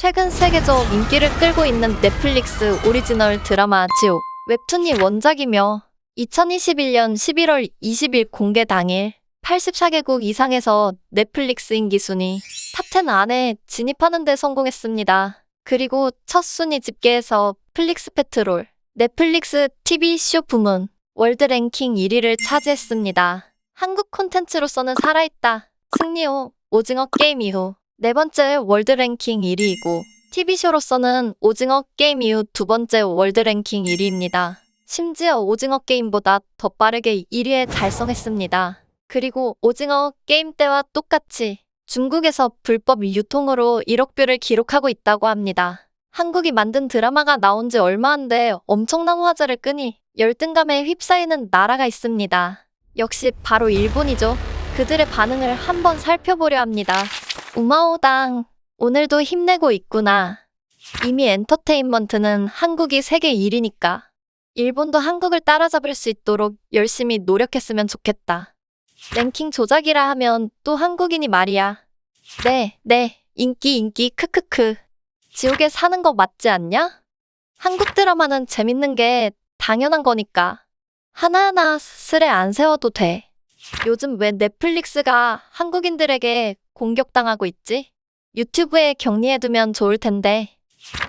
최근 세계적 인기를 끌고 있는 넷플릭스 오리지널 드라마 지옥. 웹툰이 원작이며 2021년 11월 20일 공개 당일 84개국 이상에서 넷플릭스 인기 순위 탑10 안에 진입하는 데 성공했습니다. 그리고 첫 순위 집계에서 플릭스 페트롤, 넷플릭스 TV쇼 부문 월드 랭킹 1위를 차지했습니다. 한국 콘텐츠로서는 살아있다. 승리호, 오징어 게임 이후 네 번째 월드 랭킹 1위이고 TV쇼로서는 오징어 게임 이후 두 번째 월드 랭킹 1위입니다. 심지어 오징어 게임보다 더 빠르게 1위에 달성했습니다. 그리고 오징어 게임 때와 똑같이 중국에서 불법 유통으로 1억 뷰를 기록하고 있다고 합니다. 한국이 만든 드라마가 나온 지 얼마 안 돼 엄청난 화제를 끄니 열등감에 휩싸이는 나라가 있습니다. 역시 바로 일본이죠. 그들의 반응을 한번 살펴보려 합니다. 우마오당, 오늘도 힘내고 있구나. 이미 엔터테인먼트는 한국이 세계 1위니까 일본도 한국을 따라잡을 수 있도록 열심히 노력했으면 좋겠다. 랭킹 조작이라 하면 또 한국인이 말이야. 네, 네, 인기, 인기, 크크크. 지옥에 사는 거 맞지 않냐? 한국 드라마는 재밌는 게 당연한 거니까. 하나하나 스레 안 세워도 돼. 요즘 왜 넷플릭스가 한국인들에게 공격당하고 있지? 유튜브에 격리해두면 좋을 텐데.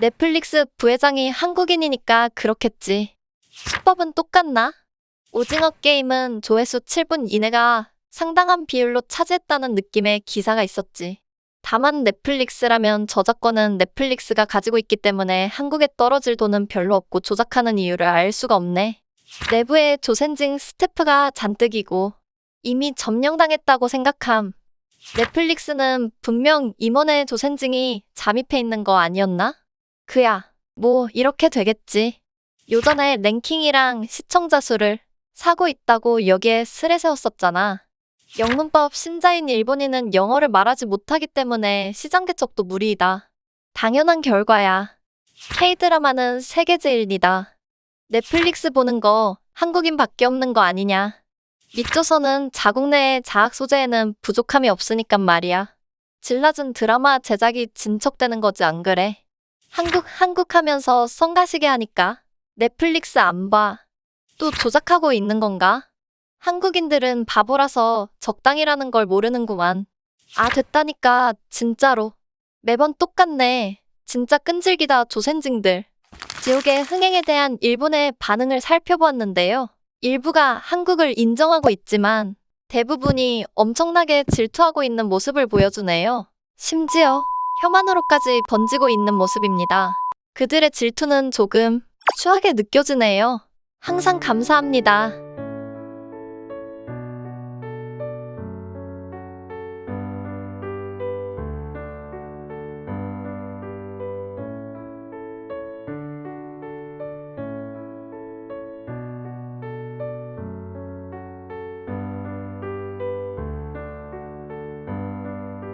넷플릭스 부회장이 한국인이니까 그렇겠지. 수법은 똑같나? 오징어 게임은 조회수 7분 이내가 상당한 비율로 차지했다는 느낌의 기사가 있었지. 다만 넷플릭스라면 저작권은 넷플릭스가 가지고 있기 때문에 한국에 떨어질 돈은 별로 없고 조작하는 이유를 알 수가 없네. 내부에 조센징 스태프가 잔뜩이고 이미 점령당했다고 생각함. 넷플릭스는 분명 임원의 조센징이 잠입해 있는 거 아니었나? 그야, 뭐 이렇게 되겠지. 요전에 랭킹이랑 시청자 수를 사고 있다고 여기에 슬에 세웠었잖아. 영문법 신자인 일본인은 영어를 말하지 못하기 때문에 시장 개척도 무리이다. 당연한 결과야. K-드라마는 세계제일이다. 넷플릭스 보는 거 한국인밖에 없는 거 아니냐. 밑조선은 자국 내의 자학 소재에는 부족함이 없으니까 말이야. 질 낮은 드라마 제작이 진척되는 거지 안 그래? 한국 한국 하면서 성가시게 하니까 넷플릭스 안 봐. 또 조작하고 있는 건가? 한국인들은 바보라서 적당이라는 걸 모르는구만. 아, 됐다니까, 진짜로. 매번 똑같네. 진짜 끈질기다, 조센징들. 지옥의 흥행에 대한 일본의 반응을 살펴보았는데요. 일부가 한국을 인정하고 있지만 대부분이 엄청나게 질투하고 있는 모습을 보여주네요. 심지어 혐한으로까지 번지고 있는 모습입니다. 그들의 질투는 조금 추하게 느껴지네요. 항상 감사합니다.